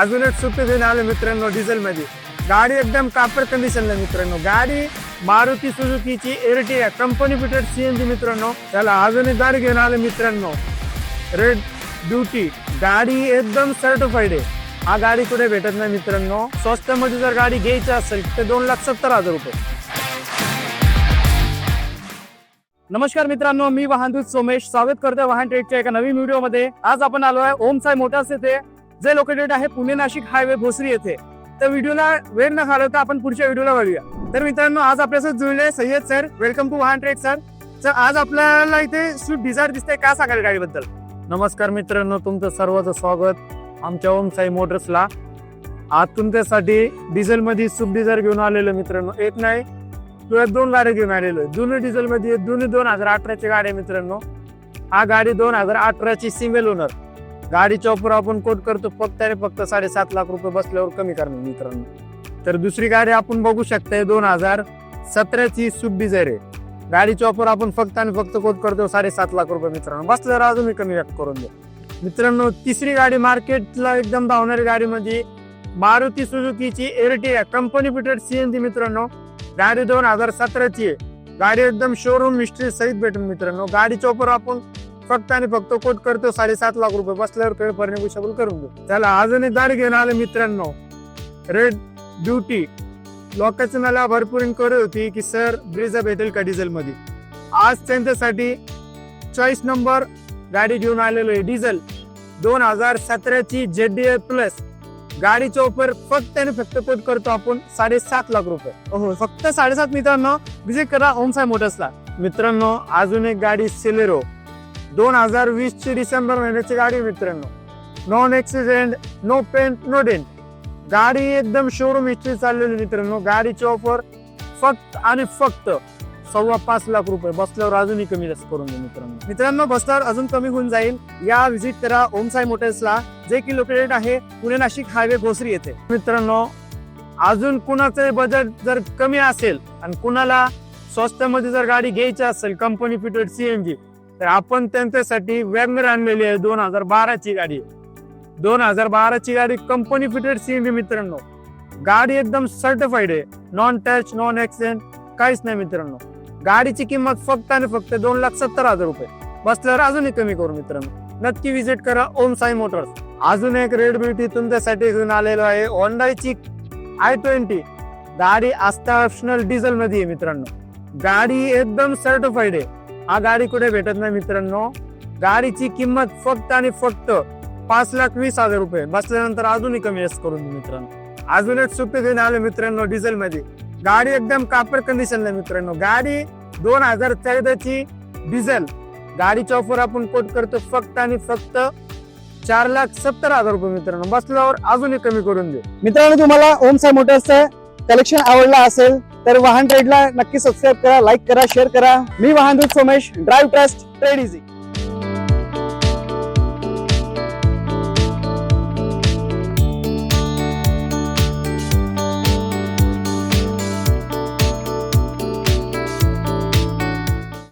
अजून एक सुट्टी घेऊन आलो मित्रांनो डिझेल मध्ये गाडी एकदम कापर कंडिशनला मित्रांनो. गाडी मारुती सुझुकीची एरटिया कंपनी फिटेड सीएनजी मित्रांनो. त्याला अजून एक गाडी घेऊन आलो मित्रांनो. रेड ड्युटी गाडी एकदम सर्टिफाईड आहे. हा गाडी कुठे भेटत नाही मित्रांनो. स्वस्त मध्ये जर गाडी घ्यायची असेल तर दोन लाख सत्तर हजार रुपये. नमस्कार मित्रांनो मी वाहनदूत सोमेश. स्वागत करतोय वाहन ट्रेडच्या एका नवीन व्हिडिओमध्ये आज आपण आलो आहे ओम साई मोटार्स येथे. जे लोकेटेड आहे पुणे नाशिक हायवे भोसरी येथे. तर व्हिडिओला वेळ न घालवता आपण पुढच्या व्हिडिओला वळूया तर मित्रांनो आज आपल्यासोबत जुळले Sayyad sir. Welcome to Vahan trade sir तर आज आपल्याला इथे स्विफ्ट डिझायर दिसते का सांगाल गाडीबद्दल? नमस्कार मित्रांनो तुमचं सर्वांचं स्वागत. आमच्या ओम साई मोटर्सला. आज तुमच्यासाठी डिझेलमध्ये स्विफ्ट डिझायर घेऊन आलेलो मित्रांनो. एक नाही तुला दोन गाड्या घेऊन आलेलो जुने डिझेलमध्ये दोन्ही जुनी दोन हजार अठराची गाडी मित्रांनो. हा गाडी दोन हजार अठराची सिंगल ओनर गाडीच्या ऑफर आपण कोट करतो फक्त आणि फक्त साडेसात लाख रुपये बसल्यावर कमी करणार मित्रांनो. तर दुसरी गाडी आपण बघू शकताय दोन हजार सतराची स्विफ्ट डिझायर आहे गाडीची ऑफर आपण फक्त आणि फक्त कोट करतो साडेसात लाख रुपये मित्रांनो. बसल्यावर अजूनही कमी व्यक्त करून द्या मित्रांनो तिसरी गाडी मार्केटला एकदम धावणारी गाडी म्हणजे मारुती सुझुकीची एरटिया कंपनी फिटेड सीएनजी मित्रांनो. गाडी दोन हजार सतराची आहे. गाडी एकदम शोरूम मिस्ट्री सहित भेटून मित्रांनो. गाडीच्या ऑफर आपण फक्त आणि फक्त कोट करतो साडेसात लाख रुपये बसल्यावर कळ फर्निबल करून देऊ त्याला अजून एक गाडी घेऊन आले मित्रांनो. रेड ब्युटी लोकांची मला भरपूर इन्क्वायरी होती की सर ब्रिजा भेटेल का डिझेल मध्ये आज त्यांच्यासाठी चॉईस नंबर गाडी घेऊन आलेलो आहे. डिझेल दोन हजार सतराची जेड डी प्लस गाडीचा ऑफर फक्त आणि फक्त कोट करतो आपण साडेसात लाख रुपये. हो फक्त साडेसात मित्रांनो. विजिट करा ओमसाय मोटर्सला मित्रांनो अजून एक गाडी सिलेरो दोन हजार वीस ची डिसेंबर महिन्याची गाडी मित्रांनो. Non accident no paint no dent गाडी एकदम शोरूम हिस्ट्री चाललेली मित्रांनो. गाडीची ऑफर फक्त आणि फक्त सव्वा पाच लाख रुपये. बसल्यावर अजूनही कमी जास्त करून दे मित्रांनो. मित्रांनो बसल्यावर अजून कमी होऊन जाईल. या व्हिजिट करा ओमसाई मोटर्सला जे की लोकेटेड आहे पुणे नाशिक हायवे घोसरी येथे. मित्रांनो अजून कुणाचं बजेट जर कमी असेल आणि कुणाला स्वस्तामध्ये जर गाडी घ्यायची असेल कंपनी फिटेड सीएनजी तर आपण त्यांच्यासाठी वॅगनर आणलेली आहे दोन हजार बाराची गाडी. दोन हजार बाराची गाडी कंपनी फिटेड सीएनजी मित्रांनो. गाडी एकदम सर्टिफाईड आहे. नॉन टच नॉन ऍक्सिडेंट काहीच नाही मित्रांनो. गाडीची किंमत फक्त आणि फक्त दोन लाख सत्तर हजार रुपये. बसल्यावर अजूनही कमी करू मित्रांनो. नक्की विजिट करा ओम साई मोटर्स. अजून एक रेड ब्युटी तुमच्यासाठी घेऊन आलेलो आहे होंडाची आय ट्वेंटी गाडी आस्था ऑप्शनल डिझेल मध्ये आहे मित्रांनो. गाडी एकदम सर्टिफाईड आहे. हा गाडी कुठे भेटत नाही मित्रांनो? गाडीची किंमत फक्त आणि फक्त पाच लाख वीस हजार रुपये. बसल्यानंतर अजूनही कमी जास्त करून मित्रांनो. अजून एक सुट्टी घेऊन आलो मित्रांनो डिझेल मध्ये गाडी एकदम कापर कंडिशनला मित्रांनो. गाडी दोन हजार चौदाची डिझेल. गाडीच्या ऑफर आपण कोट करतो फक्त आणि फक्त चार लाख सत्तर हजार रुपये मित्रांनो. बसल्यावर अजूनही कमी करून दे. मित्रांनो तुम्हाला ओम साई मोटर्सचं कलेक्शन आवडलं असेल तर वाहन ट्रेडला नक्की सबस्क्राईब करा लाईक करा शेअर करा. मी Vahan Doot Somesh drive trust trade easy